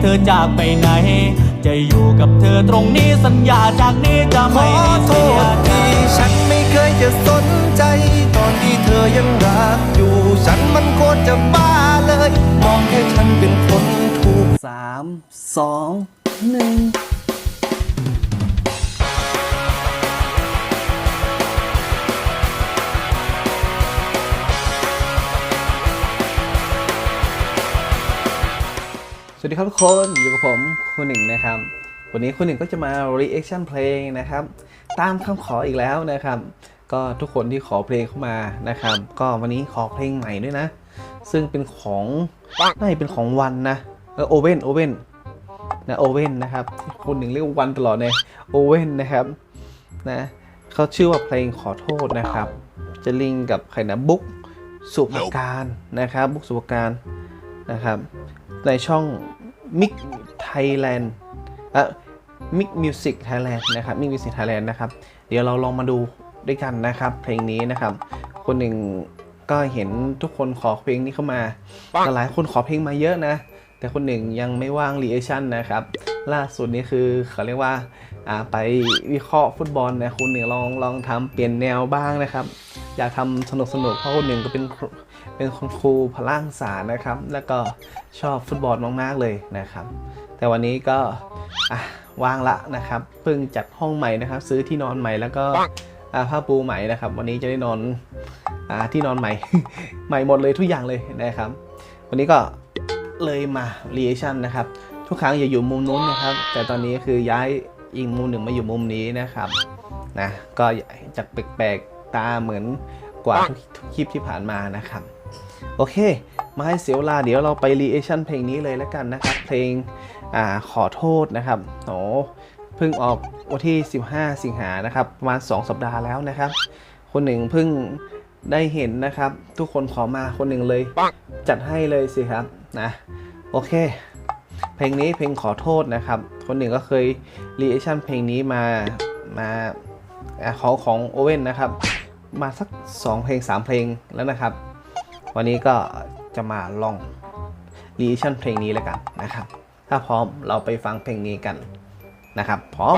เธอจากไปไหน จะอยู่กับเธอตรงนี้สัญญาจากนี้จะไม่มีโทเสียใจที่ฉันไม่เคยจะสนใจ ตอนที่เธอยังรักอยู่ ฉันมันโคตรจะบ้าเลย มองแค่ฉันเป็นคนถูกสามสองหนึ่ง สวัสดีครับทุกคนอยู่กับผมคุณหนึ่งนะครับ วันนี้คุณหนึ่งก็จะมา reaction เพลงนะครับ ตามคำขออีกแล้วนะครับ ก็ทุกคนที่ขอเพลงเข้ามานะครับ ก็วันนี้ขอเพลงใหม่ด้วยนะ ซึ่งเป็นของน่าจะเป็นของวันนะเออโอเว่นโอเว่นนะโอเว่นนะครับคนหนึ่งเรียกวันตลอดเลยโอเว่นนะครับนะเขาชื่อว่าเพลงขอโทษนะครับ จะลิงก์กับใครนะบุ๊กสุภการนะครับบุ๊กสุภการนะครับ ในช่องมิกไทยแลนด์เอ่อมิกมิวสิกไทยแลนด์นะครับมิกมิวสิกไทยแลนด์นะครับ เดี๋ยวเราลองมาดูด้วยกันนะครับ เพลงนี้นะครับ คนหนึ่งก็เห็นทุกคนขอเพลงนี้เข้ามาแต่หลายคนขอเพลงมาเยอะนะ แต่คนหนึ่งยังไม่ว่างรีแอคชั่นนะครับ ล่าสุดนี้คือเขาเรียกว่าอ่าไปวิเคราะห์ฟุตบอลนะคุณหนึ่งลองลองทำเปลี่ยนแนวบ้างนะครับ อยากทำสนุกสนุกๆเพราะคนหนึ่งก็เป็นครู เป็นคุณครูพล่างสารนะครับ แล้วก็ชอบฟุตบอลมากๆเลยนะครับ แต่วันนี้ก็ว่างละนะครับเพิ่งจัดห้องใหม่นะครับ ซื้อที่นอนใหม่แล้วก็ผ้าปูใหม่นะครับ วันนี้จะได้นอนอที่นอนใหม่ ใหม่หมดเลยทุกอย่างเลยนะครับ วันนี้ก็เลยมาเรีแอคชั่นนะครับ ทุกครั้งอย่าอยู่มุมนู้นนะครับ แต่ตอนนี้คือย้ายอีกมุมหนึ่งมาอยู่มุมนี้นะครับนะก็จากแปลกๆตาเหมือนกว่าทุกทุกคลิปที่ผ่านมานะครับ โอเค มาให้เสียเวลาเดี๋ยวเราไปรีแอคชั่นเพลงนี้เลยแล้วกันนะครับ เพลงอ่าขอโทษนะครับโอ้เพิ่งออกวันที่ 15 สิงหานะครับ ประมาณ 2 สัปดาห์แล้วนะครับ คนหนึ่งเพิ่งได้เห็นนะครับ ทุกคนขอมาคนหนึ่งเลย จัดให้เลยสิครับนะโอเค เพลงนี้เพลงขอโทษนะครับ คนหนึ่งก็เคยรีแอคชั่นเพลงนี้มามาอ่าของของโอเว่นนะครับ มาสัก 2 เพลง 3 เพลงแล้วนะครับ วันนี้ก็จะมาลองรีชั่นเพลงนี้แล้วกันนะครับ ถ้าพร้อมเราไปฟังเพลงนี้กันนะครับ พร้อม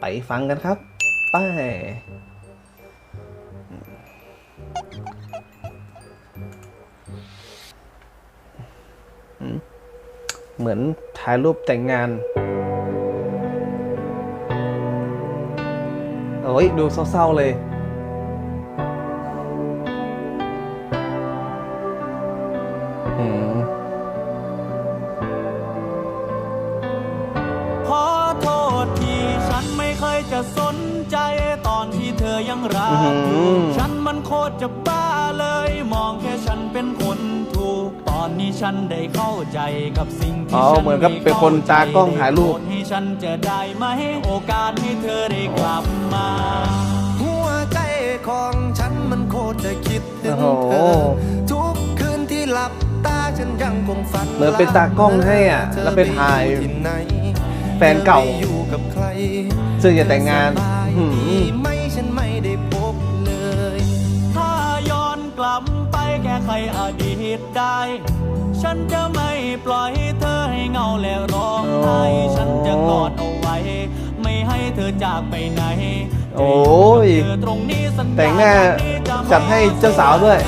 ไปฟังกันครับ ไปเหมือนถ่ายรูปแต่งงาน โอ้ยดูเศร้าๆเลย จะสนใจตอนที่เธอยังรัอื้อกหือยู่อฉันมันโคตรจะบ้าเลย มองแค่ฉันเป็นคนถูก ตอนนี้ฉันได้เข้าใจกับสิ่งอ๋ที่อฉันเหมือนกับเป็นคนตากล้องถ่ายรูปโปดให้ฉันจะได้ไหมโอกาสให้เธอได้กลับมาหัวใจของฉันมันโคตรจะคิดถึงโอ้โหเธอทุกคืนที่หลับตาฉันยังคงฝันเหมือนเป็นตากล้องให้อะแล้วไปถ่าย เธอไปอที่ไหนแฟนเก่าธอไปอยู่กับใครซึ่งจะแต่งงานสบยหืมดีไหม่ฉันไม่ได้พบเลย ถ้าย้อนกลับไปแก้ไขอดีตได้ ฉันจะไม่ปล่อยเธอให้เหงาและร้องไห้โอ้ฉันจะกอดเอาไว้ ไม่ให้เธอจากไปไหน โอ้ยจะอกับเธอตรงนี้สัญญาแต่งหน้าจะไม่จัดให้เจ้าสาวด้วย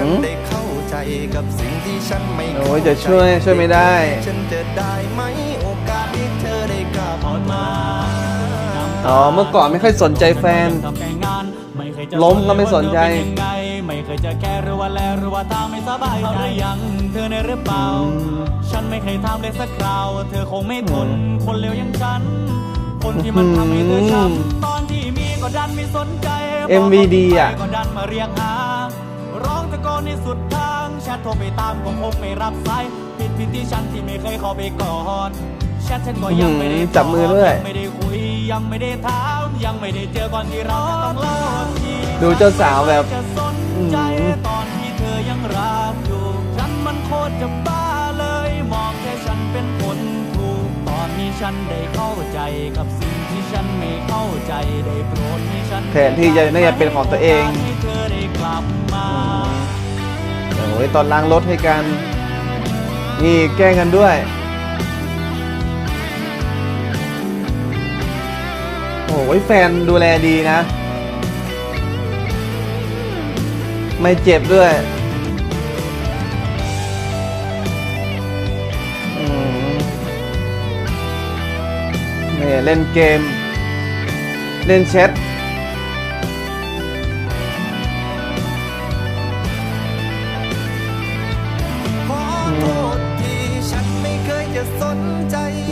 ฉันหืมได้เข้าใจกับสิ่งที่ฉันไม่โอ้ยเข้าจะช่วยช่วยไม่ได้ ฉันจะได้ไหมโอกาสที่เธอได้กลับถอนมาอ๋อเมื่อก่อนไม่ค่อยสนใจแฟนทำแต่งานไม่เคยจะล้มก็ไม่สนใจว่าเธอเป็นยังไงไม่เคยจะแค่หรือว่าแลหรือว่าตาไม่สบายใจยังเธอในหรือเปล่า ฉันไม่เคยทำเลยสักคราว เธอคงไม่ทนคนเลวอย่างฉัน คนที่มันทำให้เธอช้ำตอนที่มีก็ดันไม่สนใจ MVD อะก็ดันมาเรียกหาร้องตะ โกนในสุดทางแชทโทรไปตามก็คงไม่รับสายผิดผิดที่ฉันที่ไม่เคยเข้าไปกอดแชทฉันก็ยังไม่ได้อื้อหือจับมือด้วยงไม่ได้คุยยังไม่ได้ถามยังไม่ได้เจอก่อนที่เราจะต้องเลิกทีดูเจ้าสาวแบบ จะสนใจตอนที่เธอยังรักอยู่ฉันมันโคตรจะบ้าเลย มองแค่ฉันเป็นคนถูกตอนนี้ฉันได้เข้าใจกับสิ่งที่ฉันไม่เข้าใจได้โปรดให้ฉัน แทนที่จะน่าจะเป็นของตัวเอง ยตอนล้างรถให้กัน นี่แกล้งกันด้วย โอ้ยแฟนดูแลดีนะ ไม่เจ็บด้วยอืมนี่เล่นเกม เล่นแชท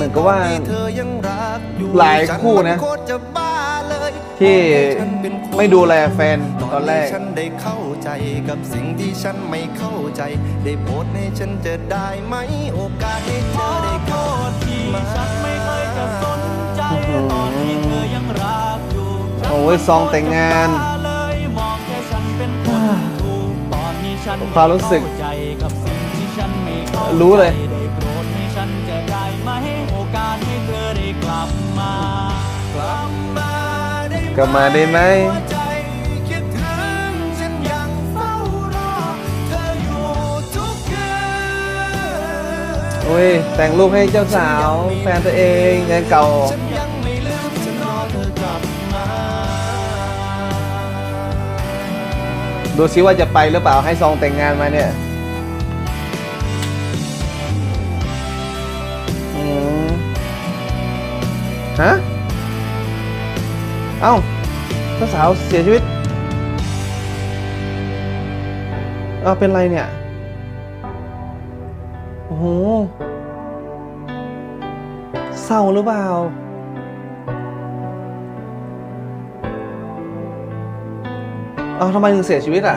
อนกับว่าตที่เธอยังรักอยู่หลายคู่นะฉัมัโคตรจะบ้าเลยที่ฉันเป็นคนไม่ดูแลแฟนตอนแรกฉันได้เข้าใจกับสิ่งที่ฉันไม่เข้าใจ ได้โปรดให้ฉันจะได้ไหมโอกาสให้เธขออได้โทเข้าษที่ฉันไม่เคยจะสนใจตอนที่เธอยังรักอยู่ฉันโอ้ยซองแต่งงานเลยมองแค่ฉันเป็นคนถูกตอนนี้ฉันความรู้สึกเข้าใจกับสิ่งที่ฉันไม่เข้าใจรู้เลย ได้ไหมโอกาสให้เธอได้กลับมา กลับมาได้ไหมกลับมาได้ไหม หัวใจคิดถึงฉันยังเฝ้ารอเธออยู่ทุกคืน โอ้ย แต่งรูปให้เจ้าสาว แฟนตัวเองงานเก่า ฉันยังไม่ลืมฉันรอเธอกลับมา ดูซิว่าจะไปหรือเปล่าให้ซองแต่งงานมาเนี่ย ฮะ เอ้าเจ้าสาวเสียชีวิตเอ้าเป็นไรเนี่ย โอ้โห เศร้าหรือเปล่า เอ้าทำไมถึงเสียชีวิตอะ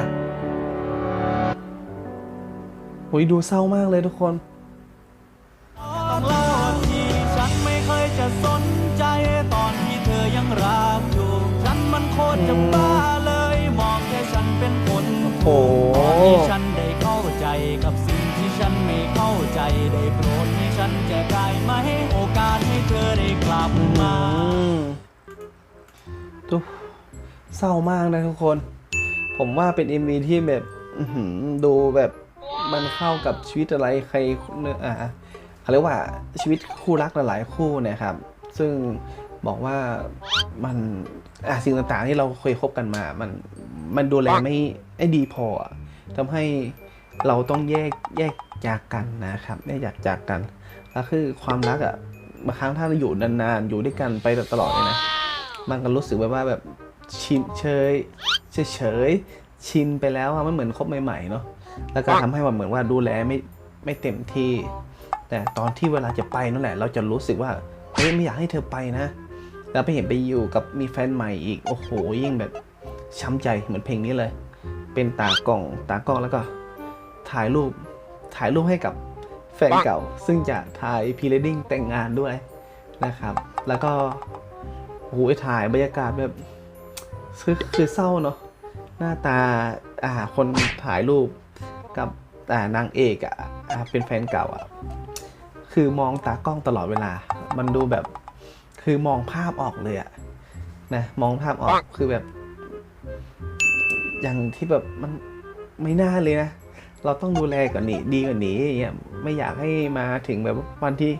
โอ้ยดูเศร้ามากเลยทุกคน ใจได้โปรดให้ฉันจะได้ไหม โอกาสให้เธอได้กลับมาอืมดูเศร้ามากนะทุกคน ผมว่าเป็น MV ที่แบบดูแบบมันเข้ากับชีวิตอะไรใครเนื้ออ่าเขาเรียกว่าชีวิตคู่รักหลายคู่นะครับ ซึ่งบอกว่ามันอะสิ่งต่างๆที่เราเคยคบกันมา มันมันดูแลไม่ไดีพอทำให้ เราต้องแยกแยกจากกันนะครับแยกจากจากกันแล้วคือความรักอะบางครั้งถ้าเราอยู่นานๆอยู่ด้วยกันไปตลอดเลยนะมันก็รู้สึกแบบว่าแบบชินเฉยเฉยเฉยชินไปแล้วอะมันเหมือนคบใหม่ๆเนาะแล้วก็ทำให้มันเหมือนว่าดูแลไม่ไม่เต็มที่ แต่ตอนที่เวลาจะไปนั่นแหละ เราจะรู้สึกว่าเฮ้ยไม่อยากให้เธอไปนะแล้วไปเห็นไปอยู่กับมีแฟนใหม่อีกโอ้โหยิ่งแบบช้ำใจเหมือนเพลงนี้เลย เป็นตากล้องตากล้องแล้วก็ ถ่ายรูปถ่ายรูปให้กับแฟนเก่า ซึ่งจะถ่ายพรีเ e ดดิ้งแต่งงานด้วยนะครับ แล้วก็โอ้โหถ่ายบรรยากาศแบบคือคือเศร้าเนาะหน้าตาอ่าคนถ่ายรูปกับอ่านางเอกอะอ่าเป็นแฟนเก่าอะคือมองตากล้องตลอดเวลา มันดูแบบคือมองภาพออกเลยอะนะมองภาพออกคือแบบ อย่างที่แบบมันไม่น่าเลยนะ เราต้องดูแลกว่านี้ดีกว่านี้อย่างเงี้ยไม่อยากให้มาถึงแบบวันที่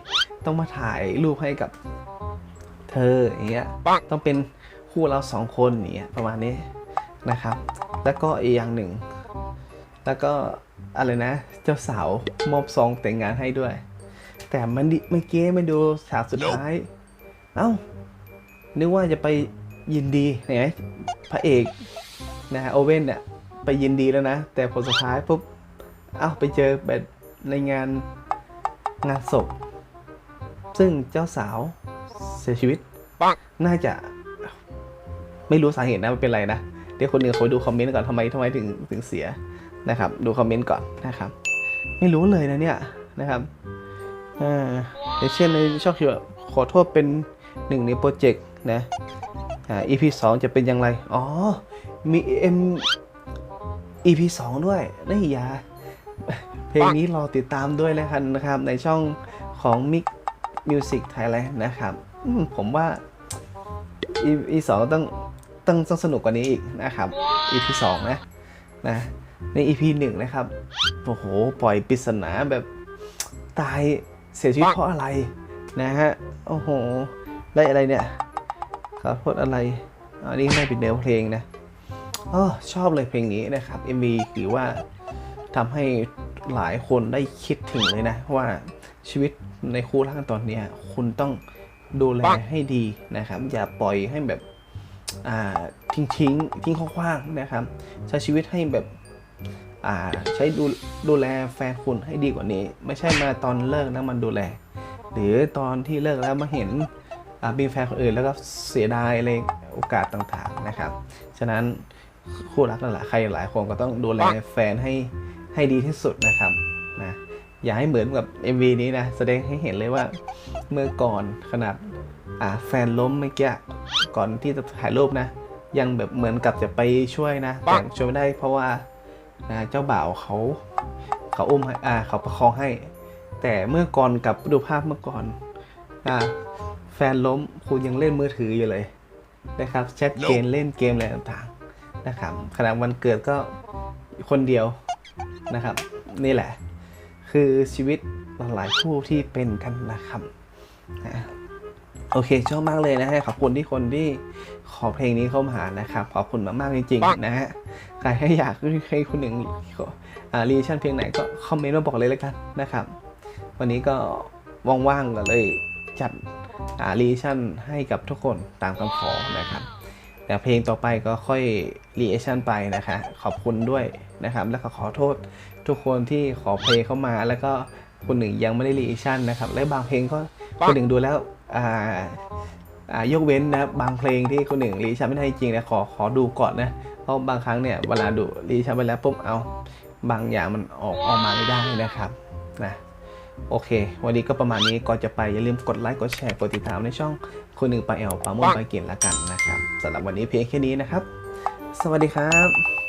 ต้องมาถ่ายรูปให้กับเธออย่างเงี้ยต้องเป็นคู่เราสองคนอย่างเงี้ยประมาณนี้นะครับ แล้วก็อีกอย่างหนึ่ง แล้วก็อะไรนะ เจ้าสาวมอบซองแต่งงานให้ด้วย แต่มันดิเมื่อกี้มาดูฉากสุดท้าย เอ้านึกว่าจะไปยินดีเห็นไหมพระเอกนะฮะโอเว่นเนี่ยไปยินดีแล้วนะ แต่ผลสุดท้ายปุ๊บ เอ้าไปเจอแบบในงานงานศพ ซึ่งเจ้าสาวเสียชีวิต น่าจะ ไม่รู้สาเหตุนะมันเป็นไรนะ เดี๋ยวคนหนึ่งขอดูคอมเมนต์ก่อนทำไมทำไมถึงถึงเสียนะครับ ดูคอมเมนต์ก่อนนะครับ ไม่รู้เลยนะเนี่ยนะครับอ่าอย่างเช่นในช่องที่แบบขอโทษเป็นหนึ่งในโปรเจกต์นะอ่า EP 2จะเป็นอย่างไร อ๋อ มี M EP 2ด้วยนี่อยา เพลงนี้รอติดตามด้วยแล้วกันนะครับ ในช่องของ Mix Music Thailand นะครับอืมผมว่า EP สองต้องต้องต้องสนุกกว่านี้อีกนะครับ EP สองนะนะใน EP หนึ่งนะครับโอ้โหปล่อยปริศนาแบบตายเสียชีวิตเพราะอะไรนะฮะโอ้โหได้อะไรเนี่ยขอโทษอะไรอันนี้ไม่เป็นเนื้อเพลงนะอ๋อชอบเลยเพลงนี้นะครับ MV ถือว่า ทำให้หลายคนได้คิดถึงเลยนะ ว่าชีวิตในคู่รักกันตอนเนี้ยคุณต้องดูแลให้ดีนะครับ อย่าปล่อยให้แบบอ่าทิ้งทิ้งทิ้งขว้างๆนะครับ ใช้ชีวิตให้แบบอ่าใช้ดูดูแลแฟนคุณให้ดีกว่านี้ ไม่ใช่มาตอนเลิกแล้วมันดูแล หรือตอนที่เลิกแล้วมาเห็นอ่ามีแฟนคนอื่นแล้วก็เสียดายอะไรโอกาสต่างๆนะครับ ฉะนั้นคู่รักนั่นแหละใครหลายคนก็ต้องดูแลแฟนให้ ให้ดีที่สุดนะครับนะอย่าให้เหมือนกับ MV นี้นะ แสดงให้เห็นเลยว่าเมื่อก่อนขนาดอ่าแฟนล้มเมื่อกี้ก่อนที่จะถ่ายรูปนะ ยังแบบเหมือนกับจะไปช่วยนะแต่ช่วยไม่ได้เพราะว่าอ่าเจ้าบ่าวเขาเขาอุ้มให้อ่าเขาประคองให้ แต่เมื่อก่อนกลับไปดูภาพเมื่อก่อนอ่าแฟนล้มคุณยังเล่นมือถืออยู่เลยนะครับแชทเกมเล่นเกมอะไรต่างๆนะครับขณะวันเกิดก็คนเดียว นะครับ นี่แหละ คือชีวิตหลายคู่ที่เป็นกันนะครับนะโอเคชอบมากเลยนะฮะขอบคุณที่คนที่ขอเพลงนี้เข้ามาหานะครับขอบคุณมากๆจริงๆนะฮะใครให้อยากให้คุณหนึ่งอ่ารีชั่นเพลงไหนก็คอมเมนต์มาบอกเลยแล้วกันนะครับ วันนี้ก็ว่างๆก็เลยจัดอ่ารีชั่นให้กับทุกคนตามคำขอนะครับ แต่เพลงต่อไปก็ค่อยรีแอคชั่นไปนะคะ ขอบคุณด้วยนะครับ แล้วก็ขอโทษทุกคนที่ขอเพลงเข้ามาแล้วก็คนหนึ่งยังไม่ได้รีแอคชั่นนะครับ และบางเพลงก็คนหนึ่งดูแล้วอ่าอ่ายกเว้นนะครับบางเพลงที่คนหนึ่งรีแอคชั่นไม่ได้จริงนะขอขอดูก่อนนะเพราะบางครั้งเนี่ยเวลาดูรีแอคชั่นไปแล้วปุ๊บเอา บางอย่างมันออกออกมาไม่ได้นะครับนะ โอเค วันนี้ก็ประมาณนี้ก่อนจะไปอย่าลืมกดไลค์กดแชร์กดติดตามในช่องคนหนึ่งไปแอลปาโมดไปเกียนละกันนะครับสำหรับวันนี้เพียงแค่นี้นะครับ สวัสดีครับ